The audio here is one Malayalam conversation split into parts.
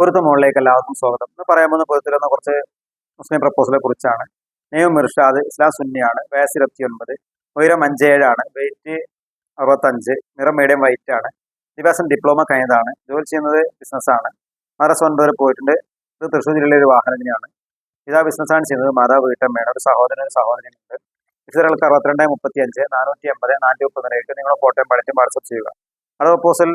പൊരുത്ത മുകളിലേക്ക് എല്ലാവർക്കും സ്വാഗതം. എന്ന് പറയാൻ പോകുന്ന പൊരുത്തിരുന്ന കുറച്ച് മുസ്ലിം പ്രപ്പോസലെ കുറിച്ചാണ്. നെയ്യം മിർഷാദ് ഇസ്ലാം സുന്നിയാണ് വയസ്സ് ഇരുപത്തി ഒൻപത് ഉയരം അഞ്ചേഴാണ് വെയിറ്റ് അറുപത്തഞ്ച് നിറം മീഡിയം വൈറ്റ് ആണ് വിദ്യാഭ്യാസം ഡിപ്ലോമ കഴിഞ്ഞതാണ് ജോലി ചെയ്യുന്നത് ബിസിനസ്സാണ് മദ്രസ ഒൻപത് പോയിട്ടുണ്ട് ഇത് തൃശ്ശൂർ ജില്ലയിലെ ഒരു വാഹനത്തിനാണ് ഇതാ ബിസിനസ്സാണ് ചെയ്യുന്നത് മാതാവ് വീട്ടമ്മയാണ് ഒരു സഹോദരൻ ഒരു സഹോദരനുണ്ട് വിശദങ്ങൾക്ക് അറുപത്തിരണ്ട് മുപ്പത്തി അഞ്ച് നാനൂറ്റി എൺപത് നാനൂറ്റി മുപ്പതിലേക്ക് നിങ്ങളുടെ ഫോട്ടോയും പഠിച്ചും വാട്സപ്പ് ചെയ്യുക. അത് പ്രപ്പോസൽ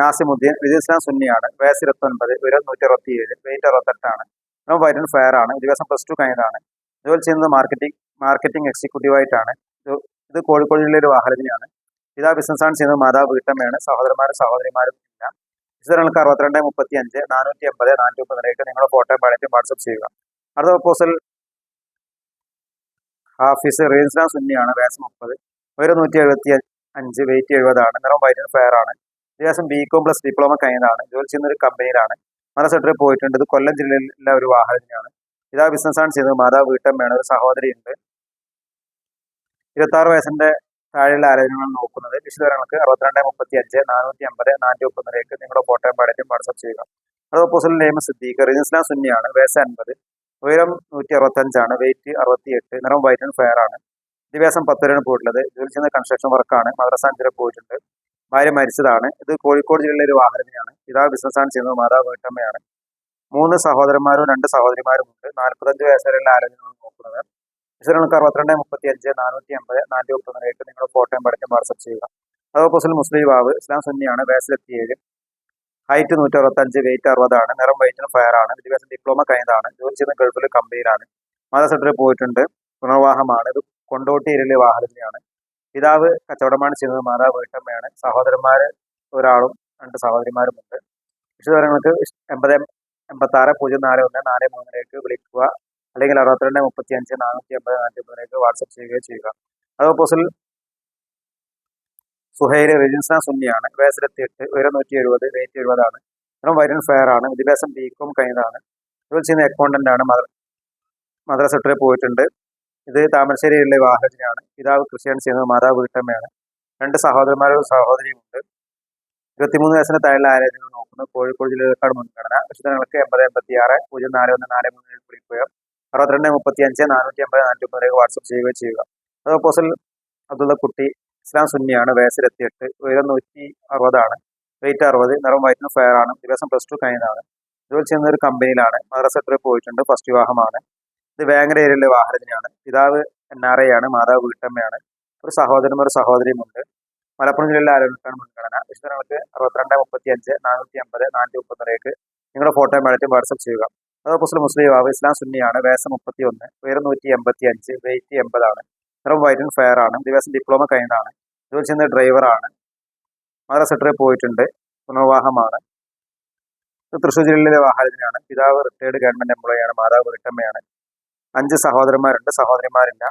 നാസിമുദ്ദീൻ വിജയ് ഇസ്ലാം സുന്നിയാണ് വയസ്സ് ഇരുപത്തൊൻപത് ഉയരം നൂറ്റി അറുപത്തി ഏഴ് വെയിറ്റ് അറുപത്തെട്ടാണ്. നമ്മൾ വൈറ്റ് ഫെയർ ആണ് ദിവസം പ്ലസ് ടു കഴിഞ്ഞതാണ്. അതുപോലെ ചെയ്യുന്നത് മാർക്കറ്റിംഗ് മാർക്കറ്റിംഗ് എക്സിക്യൂട്ടീവായിട്ടാണ് ഇത് കോഴിക്കോട് ജില്ലയിലെ ഒരു വാഹനത്തിനാണ് ഇതാ ബിസിനസ്സാണ് ചെയ്യുന്നത് മാതാവ് വീട്ടമ്മയാണ് സഹോദരന്മാരും സഹോദരിമാരും ഇല്ല. വിശദങ്ങൾക്ക് അറുപത്തിരണ്ട് മുപ്പത്തി അഞ്ച് നാനൂറ്റി എൺപത് നാനൂറ്റി മുപ്പതിലേക്ക് നിങ്ങളുടെ ഫോട്ടോയും പടറ്റും വാട്സപ്പ് ചെയ്യുക. അടുത്ത പ്രപ്പോസൽ ഹാഫീസ് റീൻസ്ലാം സുന്നിയാണ് വയസ്സ് മുപ്പത് ഉയരം നൂറ്റി എഴുപത്തി അഞ്ച് വെയിറ്റ് എഴുപതാണ് നിറം വൈറ്റ് ഫെയർ ആണ്. വിദ്യാഭ്യാസം ബി കോം പ്ലസ് ഡിപ്ലോമ കഴിഞ്ഞതാണ്. ജോലി ചെയ്യുന്ന ഒരു കമ്പനിയിലാണ് നല്ല സെക്ടറിൽ പോയിട്ടുണ്ട്. കൊല്ലം ജില്ലയിലെ ഒരു വാഹനത്തിനാണ്. ഇതാ ബിസിനസ്സാണ് ചെയ്യുന്നത് മാതാവ് വീട്ടമ്മയാണ്. ഒരു സഹോദരിയുണ്ട് ഇരുപത്താറ് വയസ്സിന്റെ താഴെയുള്ള ആരോഗ്യങ്ങളാണ് നോക്കുന്നത്. വിശദവിവരങ്ങൾക്ക് അറുപത്തിരണ്ട് മുപ്പത്തി അഞ്ച് നാനൂറ്റി അമ്പത് നാനൂറ്റി മുപ്പതിലേക്ക് നിങ്ങളുടെ ഫോട്ടോയും പാടേറ്റും വാട്സപ്പ് ചെയ്യുക അത് ഓപ്പോസിറ്റ് നെയിം സിദ്ദീഖ് റിജിസ്ലാം സുന്നിയാണ്. വയസ്സ് അൻപത്. ഉയരം നൂറ്റി അറുപത്തഞ്ചാണ് വെയിറ്റ് അറുപത്തി എട്ട് നിറം വൈറ്റ് ആൻഡ് ഫെയർ ആണ്. വിദ്യാഭ്യാസം പത്തുവരെയാണ് പോയിട്ടുള്ളത്. ജോലി ചെയ്യുന്ന കൺസ്ട്രക്ഷൻ വർക്കാണ് മദ്രസ അഞ്ചര പോയിട്ടുണ്ട്. ഭാര്യ മരിച്ചതാണ്. ഇത് കോഴിക്കോട് ജില്ലയിലെ ഒരു വാഹനത്തിനാണ് പിതാവ് ബിസിനസ്സാണ് ചെയ്യുന്നത്. മാതാവ് വീട്ടമ്മയാണ്. മൂന്ന് സഹോദരന്മാരും രണ്ട് സഹോദരിമാരും ഉണ്ട്. നാൽപ്പത്തഞ്ച് വയസ്സുള്ള ആരോഗ്യങ്ങളും നോക്കുന്നത്. വിശദങ്ങൾക്ക് അറുപത്തിരണ്ട് മുപ്പത്തി അഞ്ച് നാനൂറ്റി അമ്പത് നാനൂറ്റി മുപ്പതിലേക്ക് നിങ്ങളുടെ ഫോട്ടോയും പഠിക്കും വാട്സപ്പ് ചെയ്യുക. അതോപ്പോസിൽ മുസ്ലിം യുവാവ് ഇസ്ലാം സുന്നിയാണ്. വയസ്സിലെത്തി ഏഴ് ഹൈറ്റ് നൂറ്റി അറുപത്തഞ്ച് വെയിറ്റ് അറുപതാണ്. നിറം വൈറ്റിന് ഫയർ ആണ് വിദ്യാഭ്യാസം ഡിപ്ലോമ കഴിഞ്ഞതാണ്. ജോലി ചെയ്യുന്ന ഗൾഫിൽ കമ്പനിയിലാണ്. മദർ സെക്ടറിൽ പോയിട്ടുണ്ട്. പുനർവാഹമാണ് ഇത് കൊണ്ടോട്ടി ഏരിയയിലെ വാഹനത്തിലാണ് പിതാവ് കച്ചവടമാണ് ചെയ്യുന്നത് മാതാവ് വീട്ടമ്മയാണ്. സഹോദരന്മാര് ഒരാളും രണ്ട് സഹോദരിമാരുമുണ്ട്. വിശദവിവരങ്ങൾക്ക് എൺപത് എൺപത്തി ആറ് പൂജ്യം നാല് ഒന്ന് നാല് മൂന്നിലേക്ക് വിളിക്കുക. അല്ലെങ്കിൽ അറുപത്തിരണ്ട് മുപ്പത്തി അഞ്ച് നാനൂറ്റി എൺപത് നാനൂറ്റി ഒമ്പതിലേക്ക് വാട്സപ്പ് ചെയ്യുകയോ ചെയ്യുക. അത് ഓപ്പോസിൽ സുഹൈര് റെജിൻസ സുന്നിയാണ്. വയസ്സിലെത്തി എട്ട് ഉയരം നൂറ്റി എഴുപത് വെയിറ്റ് എഴുപതാണ്. നിറം വൈരൻ ഫെയർ ആണ് വിദ്യാഭ്യാസം ബി കോം കഴിഞ്ഞതാണ്. ജോലി ചെയ്യുന്ന അക്കൗണ്ടന്റ് ആണ്. മദ്രസ് സെക്ടറിൽ പോയിട്ടുണ്ട്. ഇത് താമരശ്ശേരിയിലെ വാഹനത്തിനാണ് പിതാവ് കൃഷിയാണ് ചെയ്യുന്നത് മാതാവ് വീട്ടമ്മയാണ്. രണ്ട് സഹോദരന്മാരും സഹോദരിയുമുണ്ട്. ഇരുപത്തിമൂന്ന് വയസ്സിന് താഴെയുള്ള ആരോഗ്യങ്ങൾ നോക്കുന്നു കോഴിക്കോട് ജില്ലയിലേക്കാണ് മുൻഗണന. വിശദങ്ങൾക്ക് എൺപത് എൺപത്തി ആറ് പൂജ്യം നാല് ഒന്ന് നാല് മൂന്ന് വിളിക്കുക അറുപത്തിരണ്ട് മുപ്പത്തി അഞ്ച് നാനൂറ്റി അമ്പത് നാനൂറ്റി ഒമ്പതിലേക്ക് വാട്സപ്പ് ചെയ്യുകയോ ചെയ്യുക. അത് ഓപ്പോസിൽ അബ്ദുള്ള കുട്ടി ഇസ്ലാം സുന്നിയാണ്. വയസ്സിലെത്തിയിട്ട് ഉയരം നൂറ്റി അറുപതാണ്. വെയിറ്റ് അറുപത് നിറം വൈറ്റിന് ഫെയർ ആണ്. ദിവസം പ്ലസ് ടു കഴിഞ്ഞതാണ്. ജോലി ചെയ്യുന്ന ഒരു കമ്പനിയിലാണ് മദ്രസ എത്ര പോയിട്ടുണ്ട്. ഫസ്റ്റ് വിവാഹമാണ്. ഇത് വേങ്ങര ഏരിയയിലെ വാഹനത്തിനാണ് പിതാവ് എൻ ആർ ഐ ആണ് മാതാവ് വീട്ടമ്മയാണ്. ഒരു സഹോദരനും ഒരു സഹോദരിയുമുണ്ട്. മലപ്പുറം ജില്ലയിലെ ആരോഗ്യക്കാണ് മുൻഗണന? വിശദങ്ങൾക്ക് അറുപത്തിരണ്ട് മുപ്പത്തി അഞ്ച് നാനൂറ്റി അമ്പത് നാനൂറ്റി മുപ്പത്തിരേക്ക് നിങ്ങളുടെ ഫോട്ടോ പഴറ്റും വാട്സപ്പ് ചെയ്യുക. അതോ മുസ്ലിം യുവാവ് ഇസ്ലാം സുന്നിയാണ്. വയസ്സ് മുപ്പത്തി ഒന്ന് ഉയരം നൂറ്റി എൺപത്തി അഞ്ച് വെയിറ്റ് എൺപതാണ്. നിറം വൈറ്റ് ഫെയർ ആണ്. ദിവസം ഡിപ്ലോമ കഴിഞ്ഞതാണ്. ജോലി ചെയ്യുന്ന ഡ്രൈവറാണ് മദർ സെക്രട്ടറി പോയിട്ടുണ്ട്. പുനർവാഹമാണ് തൃശ്ശൂർ ജില്ലയിലെ വാഹനത്തിനാണ് പിതാവ് റിട്ടയർഡ് ഗവൺമെന്റ് എംപ്ലോയിയാണ് മാതാവ് വീട്ടമ്മയാണ്. അഞ്ച് സഹോദരന്മാരുണ്ട്. സഹോദരിമാരില്ല.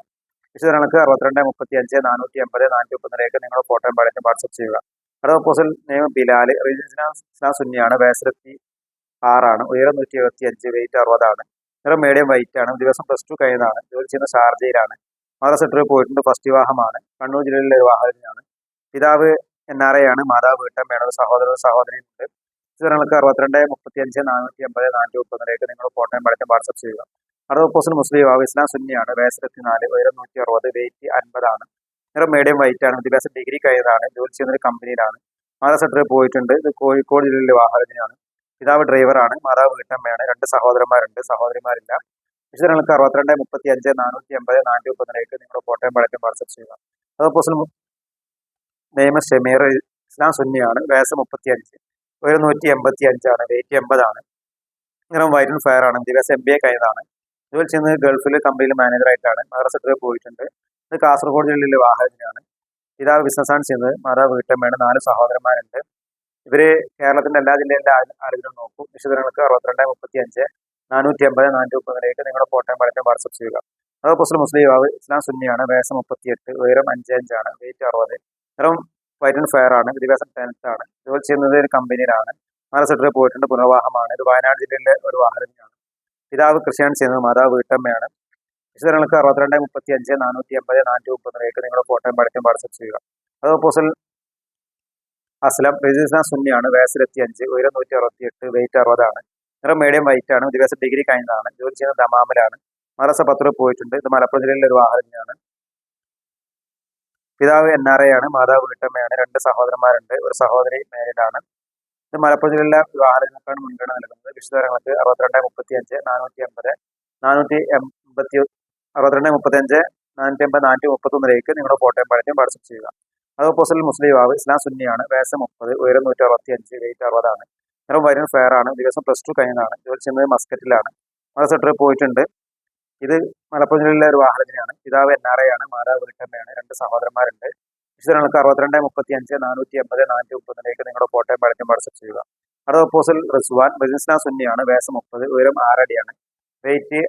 വിശദങ്ങൾക്ക് അറുപത്തിരണ്ട് മുപ്പത്തി അഞ്ച് നാനൂറ്റി എൺപത് നാനൂറ്റി മുപ്പതിലേക്ക് നിങ്ങൾ ഫോട്ടോയും പടറ്റും വാട്സപ്പ് ചെയ്യുക. അടുത്ത പ്രപ്പോസൽ നെയ്മ് ബിലാൽ ഇസ്ലാം സുന്നിയാണ് വയസ്സിലെത്തി ആറാണ് ഉയരം നൂറ്റി എഴുപത്തി അഞ്ച് വെയിറ്റ് അറുപതാണ്. നിറം മീഡിയം വൈറ്റ് ആണ്. ദിവസം പ്ലസ് ടു കഴിഞ്ഞതാണ് ജോലി ചെയ്യുന്ന ഷാർജയിലാണ്. മദ്രസ സെക്ടറിൽ പോയിട്ടുണ്ട് ഫസ്റ്റ് വിവാഹമാണ്. കണ്ണൂർ ജില്ലയിലെ ഒരു വാഹനത്തിനാണ് പിതാവ് എൻ ആർ ഐ ആണ് മാതാവ് വീട്ടമ്മയാണ്. സഹോദര സഹോദരി സഹോദരിയുണ്ട്. ചിത്രങ്ങൾക്ക് അറുപത്തിരണ്ട് മുപ്പത്തി അഞ്ച് നാനൂറ്റി എൺപത് നാനൂറ്റി മുപ്പതിലേക്ക് നിങ്ങൾ ഫോട്ടോയും പടറ്റും വാട്സപ്പ് ചെയ്യുക. അടുത്ത പെർസെന്റ് മുസ്ലിം യുവാവ് ഇസ്ലാം സുന്നിയാണ്. വയസ്സ് നാല് ഉയരം നൂറ്റി അറുപത് വെയിറ്റ് അൻപതാണ്. നിറം മീഡിയം വൈറ്റ് ആണ്. വിദ്യാഭ്യാസം ഡിഗ്രി കഴിഞ്ഞതാണ്. ജോലി ചെയ്യുന്ന ഒരു കമ്പനിയിലാണ് മാതാ സെക്രട്ടറി പോയിട്ടുണ്ട്. ഇത് കോഴിക്കോട് ജില്ലയിലെ വാഹനത്തിനാണ്. പിതാവ് ഡ്രൈവറാണ് മാതാവ് വീട്ടമ്മയാണ്. രണ്ട് സഹോദരന്മാരുണ്ട്. സഹോദരിമാരില്ല. വിശദങ്ങൾക്ക് അറുപത്തിരണ്ട് മുപ്പത്തി അഞ്ച് നാനൂറ്റി എൺപത് നാനൂറ്റി മുപ്പത്തിലേക്ക് നിങ്ങൾ കോട്ടയം പഴക്കം വാട്സപ്പ് ചെയ്യുക. അത് ഓപ്പോസിൽ നെയ്മ ഷമീർ ഇസ്ലാം സുന്നിയാണ്. വയസ്സ് മുപ്പത്തി അഞ്ച് ഒരു നൂറ്റി എൺപത്തി അഞ്ചാണ് വെയിറ്റ് എൺപതാണ്. നിറം വൈറ്റ് ഫയർ ആണ്. വിദ്യാഭ്യാസം എം ബി എ കഴിഞ്ഞതാണ്. ജോലി ചെയ്യുന്നത് ഗൾഫിൽ കമ്പനിയിൽ മാനേജറായിട്ടാണ് മദർ സെക്രട്ടറി പോയിട്ടുണ്ട്. ഇത് കാസർഗോഡ് ജില്ലയിലെ വാഹനത്തിനാണ് പിതാവ് ബിസിനസ്സാണ് ചെയ്യുന്നത്. മാതാവ് വീട്ടമ്മയാണ്. നാല് സഹോദരന്മാരുണ്ട്. ഇവർ കേരളത്തിന്റെ എല്ലാ ജില്ലയിലെ ആളുകളും നോക്കും. വിശദങ്ങൾക്ക് അറുപത്തിരണ്ട് മുപ്പത്തി അഞ്ച് നാനൂറ്റി അമ്പത് നാനൂറ്റി മുപ്പതിലേക്ക് നിങ്ങളുടെ ഫോട്ടോയും പടറ്റും വാട്സപ്പ് ചെയ്യുക. അത് മുസ്ലിം മുസ്ലിം യുവാവ് ഇസ്ലാം സുന്നിയാണ്. വയസ്സ് മുപ്പത്തി എട്ട് ഉയരം അഞ്ച് അഞ്ചാണ് വെയിറ്റ് അറുപത്. നിറം വൈറ്റ് ആൻഡ് ഫയർ ആണ്. വിദ്യാഭ്യാസം ടെൻത്താണ് ജോലി ചെയ്യുന്നത് ഒരു കമ്പനിയിലാണ് നാല് സെക്ടറിൽ പോയിട്ടുണ്ട്. പുനർവാഹമാണ് ഇത് വയനാട് ജില്ലയിലെ ഒരു വാഹനത്തിനാണ് പിതാവ് കൃഷിയാണ് ചെയ്യുന്നത് മാതാവ് വീട്ടമ്മയാണ് വിശദങ്ങൾക്ക് അറുപത്തിരണ്ട് മുപ്പത്തി അഞ്ച് നാനൂറ്റി എൺപത് നാനൂറ്റി മുപ്പതിലേക്ക് നിങ്ങളുടെ ഫോട്ടോയും പഠിത്തം വാട്സപ്പ് ചെയ്യുക. അത് ഓപ്പോസിൽ അസ്ലം റജിസ്ന സുന്നിയാണ് വയസ്സിലെത്തി അഞ്ച് ഉയരം നൂറ്റി അറുപത്തി എട്ട് വെയിറ്റ് അറുപതാണ്. നിറം മീഡിയം വൈറ്റ് ആണ് വിദ്യാഭ്യാസം ഡിഗ്രി കഴിഞ്ഞതാണ് ജോലി ചെയ്യുന്നത് ദമാമിലാണ്. മദ്രസ പത്ര പോയിട്ടുണ്ട് ഇത് മലപ്പുറം ജില്ലയിലെ ഒരു വാഹനമാണ് പിതാവ് എൻ ആർ എ ആണ് മാതാവ് വീട്ടമ്മയാണ് രണ്ട് സഹോദരന്മാരുണ്ട് ഒരു സഹോദരി മേലിലാണ്. മലപ്പുറം ജില്ലയിലെ വിവാഹങ്ങൾക്കാണ് മുൻഗണന നൽകുന്നത്. വിശദവിവരങ്ങൾക്ക് അറുപത്തിരണ്ട് മുപ്പത്തി അഞ്ച് നാനൂറ്റി എൺപത് നാനൂറ്റി എൺപത്തി അറുപത്തിരണ്ട് മുപ്പത്തി അഞ്ച് നാനൂറ്റി എൺപത് നാനൂറ്റി മുപ്പത്തൊന്നിലേക്ക് നിങ്ങളുടെ ഫോട്ടോയും പഴറ്റും വാട്സപ്പ് ചെയ്യുക. അത് ഓപ്പോസിൽ മുസ്ലിം യുവാവ് ഇസ്ലാം സുന്നിയാണ്. വയസ്സ് മുപ്പത് ഉയരം നൂറ്റി അറുപത്തി അഞ്ച് വെയിറ്റ് അറുപതാണ്. നിറം വരുന്ന ഫെയർ ആണ്. ദിവസം പ്ലസ് ടു കഴിഞ്ഞതാണ്. ജോലി ചെയ്യുന്നത് മസ്കറ്റിലാണ്. മദ്രസ ട്രിപ്പ് പോയിട്ടുണ്ട്. ഇത് മലപ്പുറം ജില്ലയിലെ ഒരു വാഹനത്തിനാണ് പിതാവ് എൻ ആർ എ ആണ്. മാതാവ് വീട്ടമ്മയാണ്. രണ്ട് സഹോദരന്മാരുണ്ട്. വിശദങ്ങൾക്ക് അറുപത്തിരണ്ട് മുപ്പത്തി അഞ്ച് നാനൂറ്റി എൺപത് നാനൂറ്റി മുപ്പതിലേക്ക് നിങ്ങളുടെ ഫോട്ടോയും പഴറ്റും വാട്സപ്പ് ചെയ്യുക. അടുത്ത ഓപ്പോസിൽ റിസ്വാൻ ബജിസ്ന സുന്നിയാണ് വേസം മുപ്പത് ഉയരം ആറടിയാണ് വെയിറ്റ്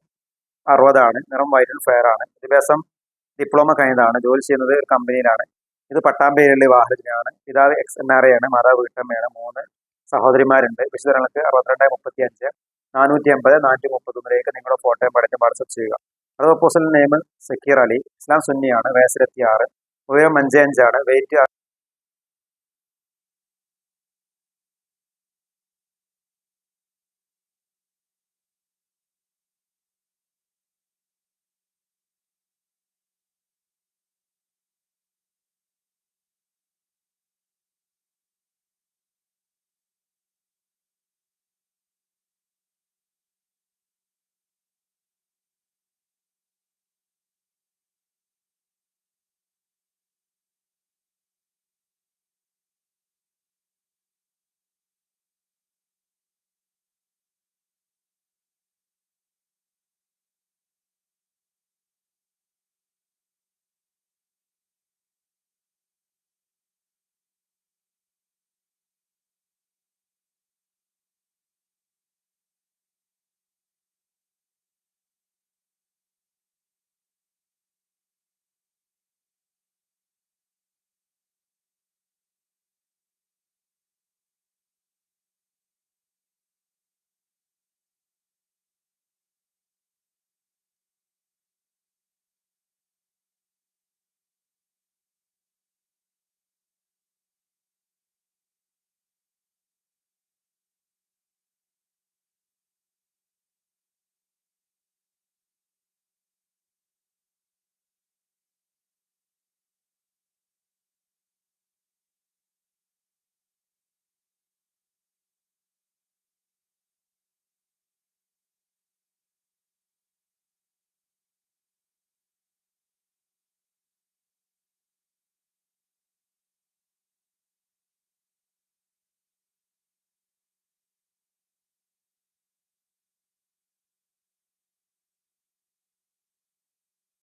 അറുപതാണ് നിറം വൈറ്റ് ഫെയർ ആണ് വിദ്യാഭ്യാസം ഡിപ്ലോമ കഴിഞ്ഞതാണ് ജോലി ചെയ്യുന്നത് ഒരു കമ്പനിയിലാണ് ഇത് പട്ടാമ്പേരിലെ വാഹനത്തിനാണ് പിതാവ് എക്സ് എൻ ആർ എ ആണ് മാതാവ് വീട്ടമ്മയാണ് മൂന്ന് സഹോദരിമാരുണ്ട് വിശദങ്ങൾക്ക് അറുപത്തിരണ്ട് മുപ്പത്തി അഞ്ച് നാനൂറ്റി അമ്പത് നാനൂറ്റി മുപ്പത്തൊന്നിലേക്ക് നിങ്ങളുടെ ഫോട്ടോയും പടച്ചും വാട്സപ്പ് ചെയ്യുക. അത് ഓപ്പോസിൽ നെയിം സക്കീർ അലി ഇസ്ലാം സുന്നിയാണ് വയസ്സിലെത്തി ആറ് ഉയരം അഞ്ച് അഞ്ചാണ്. വെയിറ്റ്